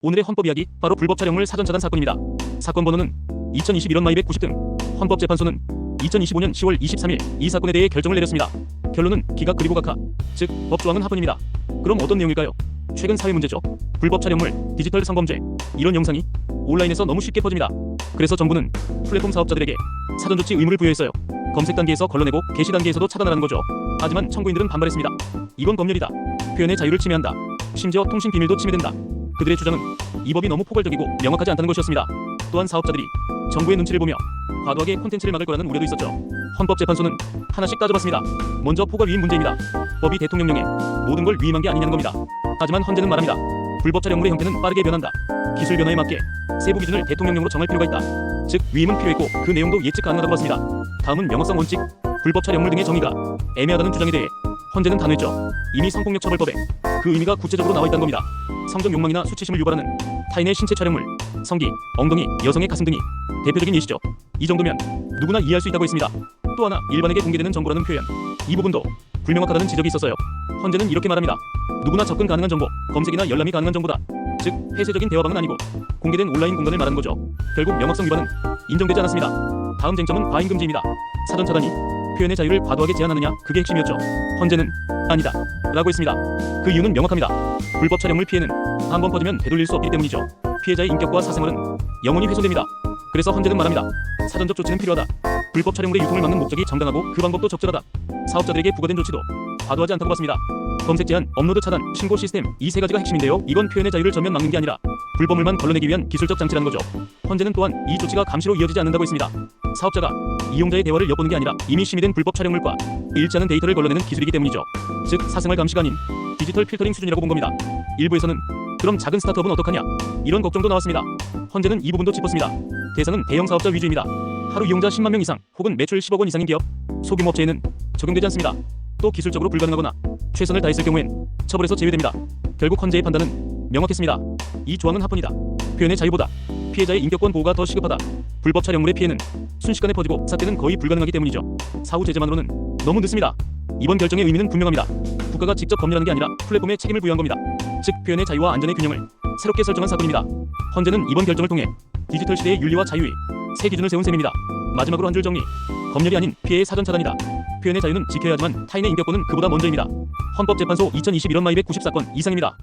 오늘의 헌법 이야기 바로 불법 촬영물 사전 차단 사건입니다. 사건 번호는 2021년 마290등 헌법재판소는 2025년 10월 23일 이 사건에 대해 결정을 내렸습니다. 결론은 기각 그리고 각하, 즉 법조항은 합헌입니다. 그럼 어떤 내용일까요? 최근 사회 문제죠. 불법 촬영물, 디지털 성범죄 이런 영상이 온라인에서 너무 쉽게 퍼집니다. 그래서 정부는 플랫폼 사업자들에게 사전 조치 의무를 부여했어요. 검색 단계에서 걸러내고 게시 단계에서도 차단하라는 거죠. 하지만 청구인들은 반발했습니다. 이건 검열이다. 표현의 자유를 침해한다. 심지어 통신 비밀도 침해된다. 그들의 주장은 이 법이 너무 포괄적이고 명확하지 않다는 것이었습니다. 또한 사업자들이 정부의 눈치를 보며 과도하게 콘텐츠를 막을 거라는 우려도 있었죠. 헌법재판소는 하나씩 따져봤습니다. 먼저 포괄 위임 문제입니다. 법이 대통령령에 모든 걸 위임한 게 아니냐는 겁니다. 하지만 헌재는 말합니다. 불법 촬영물의 형태는 빠르게 변한다. 기술 변화에 맞게 세부 기준을 대통령령으로 정할 필요가 있다. 즉 위임은 필요했고 그 내용도 예측 가능하다고 봤습니다. 다음은 명확성 원칙, 불법 촬영물 등의 정의가 애매하다는 주장에 대해 헌재는 단호했죠. 이미 성폭력 처벌법에 그 의미가 구체적으로 나와 있다는 겁니다. 성적 욕망이나 수치심을 유발하는 타인의 신체 촬영물, 성기, 엉덩이, 여성의 가슴 등이 대표적인 예시죠. 이 정도면 누구나 이해할 수 있다고 했습니다. 또 하나 일반에게 공개되는 정보라는 표현, 이 부분도 불명확하다는 지적이 있었어요. 헌재는 이렇게 말합니다. 누구나 접근 가능한 정보, 검색이나 열람이 가능한 정보다. 즉 폐쇄적인 대화방은 아니고 공개된 온라인 공간을 말하는 거죠. 결국 명확성 위반은 인정되지 않았습니다. 다음 쟁점은 과잉 금지입니다. 사전 차단이 표현의 자유를 과도하게 제한하느냐 그게 핵심이었죠. 헌재는 아니다 라고 했습니다. 그 이유는 명확합니다. 불법 촬영물 피해는 한 번 퍼지면 되돌릴 수 없기 때문이죠. 피해자의 인격과 사생활은 영원히 훼손됩니다. 그래서 헌재는 말합니다. 사전적 조치는 필요하다. 불법 촬영물의 유통을 막는 목적이 정당하고 그 방법도 적절하다. 사업자들에게 부과된 조치도 과도하지 않다고 봤습니다. 검색 제한, 업로드 차단, 신고 시스템 이 세 가지가 핵심인데요. 이건 표현의 자유를 전면 막는 게 아니라 불법물만 걸러내기 위한 기술적 장치라는 거죠. 헌재는 또한 이 조치가 감시로 이어지지 않는다고 했습니다. 사업자가 이용자의 대화를 엿보는 게 아니라 이미 심의된 불법 촬영물과 일치 않은 데이터를 걸러내는 기술이기 때문이죠. 즉 사생활 감시가 아닌 디지털 필터링 수준이라고 본 겁니다. 일부에서는 그럼 작은 스타트업은 어떡하냐 이런 걱정도 나왔습니다. 헌재는 이 부분도 짚었습니다. 대상은 대형 사업자 위주입니다. 하루 이용자 10만 명 이상 혹은 매출 10억 원 이상인 기업, 소규모 업체에는 적용되지 않습니다. 또 기술적으로 불가능하거나 최선을 다했을 경우엔 처벌에서 제외됩니다. 결국 헌재의 판단은 명확했습니다. 이 조항은 합헌이다. 표현의 자유보다 피해자의 인격권 보호가 더 시급하다. 불법 촬영물의 피해는 순식간에 퍼지고 삭제는 거의 불가능하기 때문이죠. 사후 제재만으로는 너무 늦습니다. 이번 결정의 의미는 분명합니다. 국가가 직접 검열하는 게 아니라 플랫폼에 책임을 부여한 겁니다. 즉 표현의 자유와 안전의 균형을 새롭게 설정한 사건입니다. 헌재는 이번 결정을 통해 디지털 시대의 윤리와 자유의 새 기준을 세운 셈입니다. 마지막으로 한 줄 정리. 검열이 아닌 피해의 사전 차단이다. 표현의 자유는 지켜야 하지만 타인의 인격권은 그보다 먼저입니다. 헌법재판소 2021년 마 290 사건 이상입니다.